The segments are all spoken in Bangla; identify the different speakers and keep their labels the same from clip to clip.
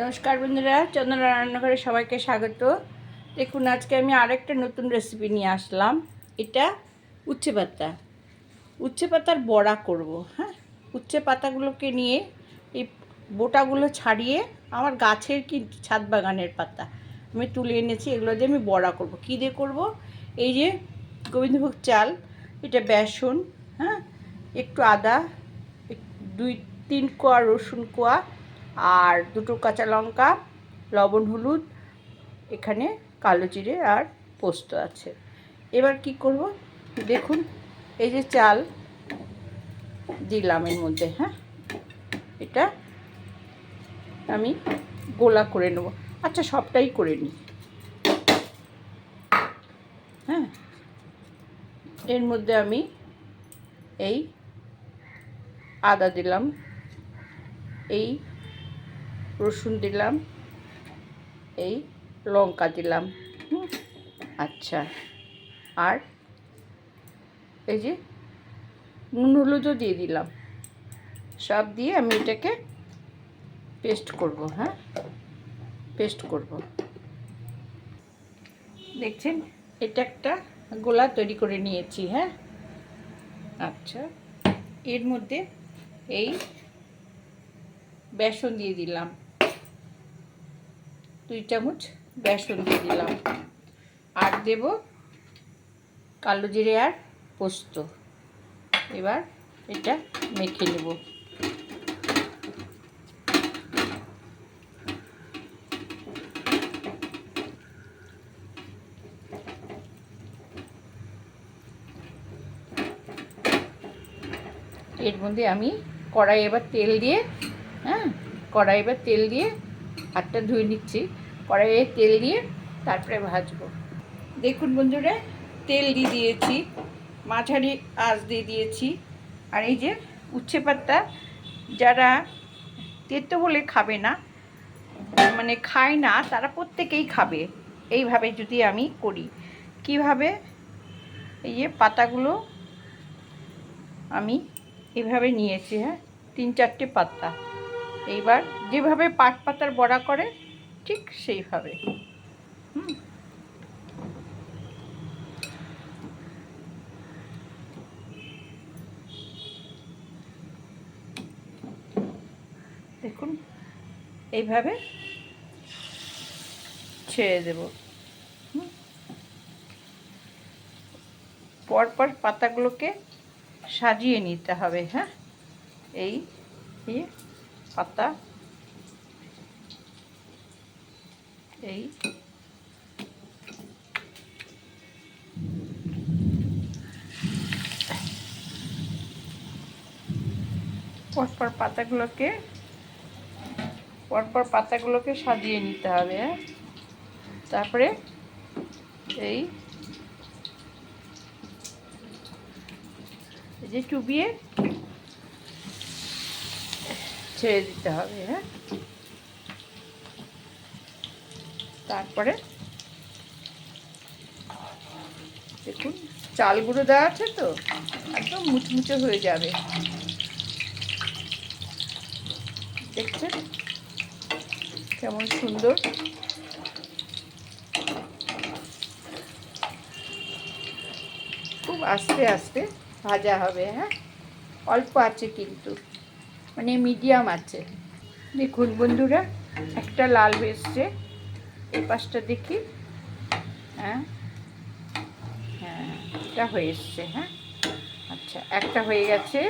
Speaker 1: নমস্কার বন্ধুরা, চন্দনা রান্নাঘরে সবাইকে স্বাগত। দেখুন, আজকে আমি আরেকটা নতুন রেসিপি নিয়ে আসলাম। এটা উচ্ছে পাতা। উচ্ছে পাতার বড়া করব হ্যাঁ? উচ্ছে পাতাগুলোকে নিয়ে এই বোটাগুলো ছাড়িয়ে আমার গাছের কি ছাদ বাগানের পাতা আমি তুলে এনেছি, এগুলো দিয়ে আমি বড়া করব। কী দিয়ে করব? এই যে গোবিন্দভোগ চাল, এটা বেসন হ্যাঁ? একটু আদা দুই তিন কোয়া রসুন কোয়া আর দুটো কাঁচা লঙ্কা, লবণ, হলুদ, এখানে কালো জিরে আর পোস্ত আছে। এবার কি করব? দেখুন, এই যে চাল দিলাম এর মধ্যে হ্যাঁ? এটা আমি গোলা করে নেব। আচ্ছা সবটাই করে নিই। হ্যাঁ? এর মধ্যে আমি এই আদা দিলাম, এই রসুন দিলাম, এই লঙ্কা দিলাম। আচ্ছা। আর এই যে নুন হলুদও দিয়ে দিলাম। সব দিয়ে আমি এটাকে পেস্ট করব হ্যাঁ? পেস্ট করব। দেখছেন? এটা একটা গোলা তৈরি করে নিয়েছি হ্যাঁ? আচ্ছা। এর মধ্যে এই বেসন দিয়ে দিলাম। দুই চামচ বেসন দিয়ে দিলাম। আর দেব কালো জিরে আর পোস্ত। এবার এটা মেখে নেব। এর মধ্যে আমি কড়াই এবার তেল দিয়ে হ্যাঁ কড়াই এবার তেল দিয়ে হাতটা ধুয়ে নিচ্ছি। কড়াইয়ে তেল দিয়ে তারপরে ভাজবো। দেখুন বন্ধুরা, তেল দিয়ে দিয়েছি, মাঝারি আঁচ দিয়ে দিয়েছি, আর এই যে উচ্ছে পাতা যারা তেতো বলে খাবে না মানে খায় না, তারা প্রত্যেকেই খাবে। এইভাবে যদি আমি করি, কীভাবে? এই যে পাতাগুলো আমি এভাবে নিয়েছি হ্যাঁ? তিন চারটে পাতা। এইবার যেভাবে পাট পাতার বড়া করে ঠিক সেইভাবে। হুম। দেখুন, এইভাবে ছেড়ে দেব। পরপর পাতাগুলোকে সাজিয়ে নিতে হবে হ্যাঁ? এই পাতা এই পরপর পাতাগুলোকে পরপর পাতাগুলোকে সাজিয়ে নিতে হবে হ্যাঁ? তারপরে এই যে চুবিয়ে ছেড়ে দিতে হবে হ্যাঁ? তারপরে দেখুন চাল গুঁড়ো দেওয়া আছে তো? একদম মুচমুচে হয়ে যাবে। দেখছেন? কেমন সুন্দর। খুব আস্তে আস্তে ভাজা হবে হ্যাঁ? অল্প আছে কিন্তু মানে মিডিয়াম আছে। দেখুন বন্ধুরা, একটা লাল এসছে এই পাশটা দেখি। হ্যাঁ। হ্যাঁ এটা হয়ে এসছে হ্যাঁ। আচ্ছা একটা হয়ে গেছে।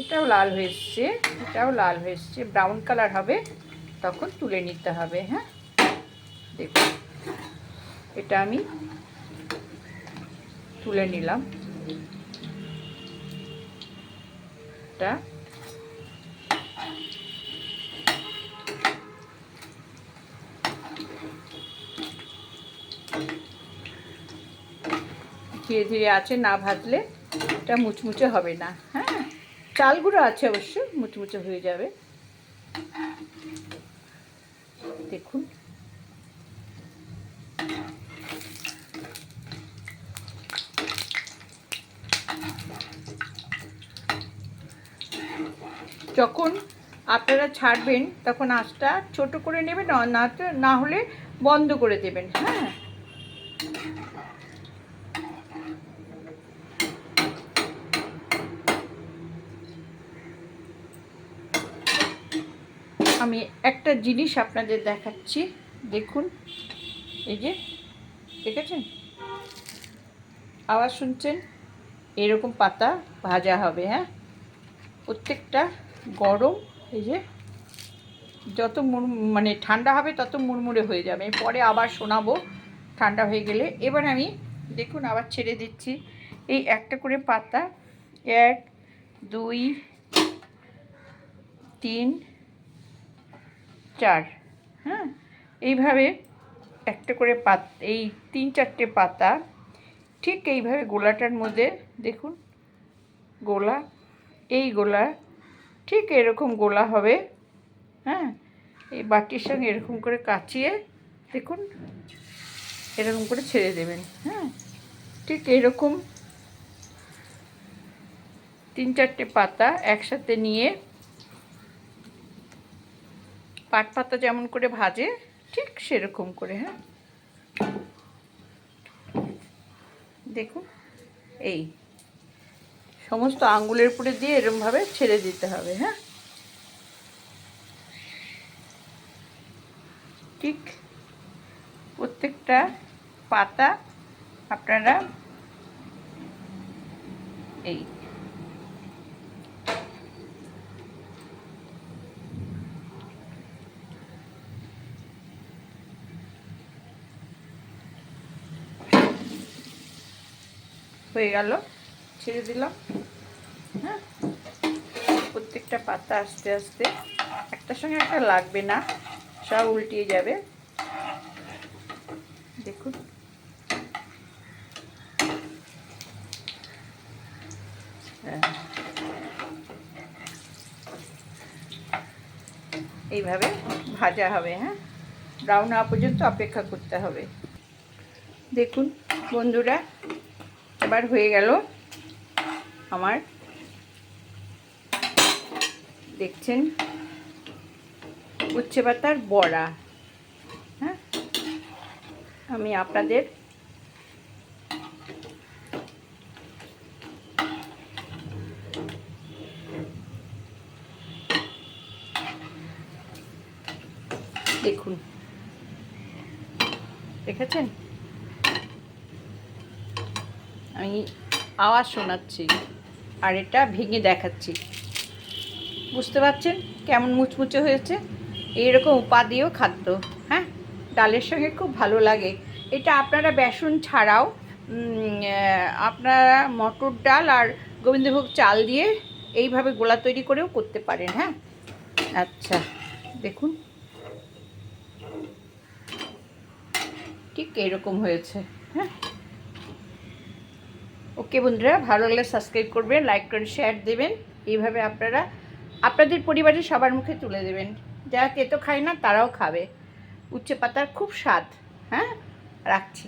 Speaker 1: এটাও লাল হয়ে এসছে, এটাও লাল হয়ে এসছে। ব্রাউন কালার হবে, তখন তুলে নিতে হবে হ্যাঁ। দেখুন, এটা আমি তুলে নিলাম। এটা ধীরে ধীরে আছে, না ভাজলে এটা মুচমুচে হবে না। হ্যাঁ চাল গুঁড়ো আছে অবশ্য, মুচমুচে হয়ে যাবে। দেখুন। যখন আপনারা ছাড়বেন, তখন আঁচটা ছোট করে নেবেন, না- না হলে বন্ধ করে দেবেন। হ্যাঁ। আমি একটা জিনিস আপনাদের দেখাচ্ছি। দেখুন, এই যে, দেখেছেন? আওয়াজ শুনছেন? এরকম পাতা ভাজা হবে হ্যাঁ? প্রত্যেকটা গরম, এই যে, যত মানে ঠান্ডা হবে তত মুড়মুড়ে হয়ে যাবে। পরে আবার শোনাবো, ঠান্ডা হয়ে গেলে। এবার আমি, দেখুন, আবার ছেড়ে দিচ্ছি। এই একটা করে পাতা, এক, দুই, তিন চার হ্যাঁ? এইভাবে একটা করে পাত, এই তিন চারটে পাতা ঠিক এইভাবে গোলাটার মধ্যে, দেখুন, গোলা, এই গোলা ঠিক এরকম গোলা হবে হ্যাঁ? এই বাটির সঙ্গে এরকম করে কাচিয়ে, দেখুন, এরকম করে ছেড়ে দেবেন হ্যাঁ? ঠিক এরকম তিন চারটে পাতা একসাথে নিয়ে পাট পাতা যেমন করে ভাজে, ঠিক সেরকম করে হ্যাঁ? দেখুন, এই সমস্ত আঙ্গুলের উপরে দিয়ে এরমভাবে ছেড়ে দিতে হবে হ্যাঁ? ঠিক প্রত্যেকটা পাতা আপনারা এই হয়ে গেল, ছেড়ে দিলাম। হ্যাঁ? প্রত্যেকটা পাতা আস্তে আস্তে, একটার সঙ্গে একটা লাগবে না, সব উল্টিয়ে যাবে। দেখুন। হ্যাঁ। এইভাবে ভাজা হবে হ্যাঁ? ব্রাউন হওয়া পর্যন্ত অপেক্ষা করতে হবে। দেখুন বন্ধুরা এবার হয়ে গেল আমার। দেখছেন? উচ্ছে পাতার বড়া। হ্যাঁ? আমি আপনাদের দেখুন। দেখেছেন? আমি আওয়াজ শোনাচ্ছি আর এটা ভেঙে দেখাচ্ছি। বুঝতে পারছেন কেমন মুচমুচে হয়েছে? এইরকম উপাদেয় খাদ্য হ্যাঁ? ডালের সঙ্গে খুব ভালো লাগে। এটা আপনারা বেসন ছাড়াও আপনারা মটর ডাল আর গোবিন্দভোগ চাল দিয়ে এইভাবে গোলা তৈরি করেও করতে পারেন হ্যাঁ? আচ্ছা দেখুন। ঠিক এরকম হয়েছে হ্যাঁ? ওকে বন্ধুরা, ভালো লাগলে সাবস্ক্রাইব করবেন লাইক করে শেয়ার দেবেন। এইভাবে আপনারা আপনাদের পরিবারের সবার মুখে তুলে দেবেন। যারা তেতো খায় না, তারাও খাবে। উচ্ছে পাতার খুব স্বাদ। হ্যাঁ? রাখছি।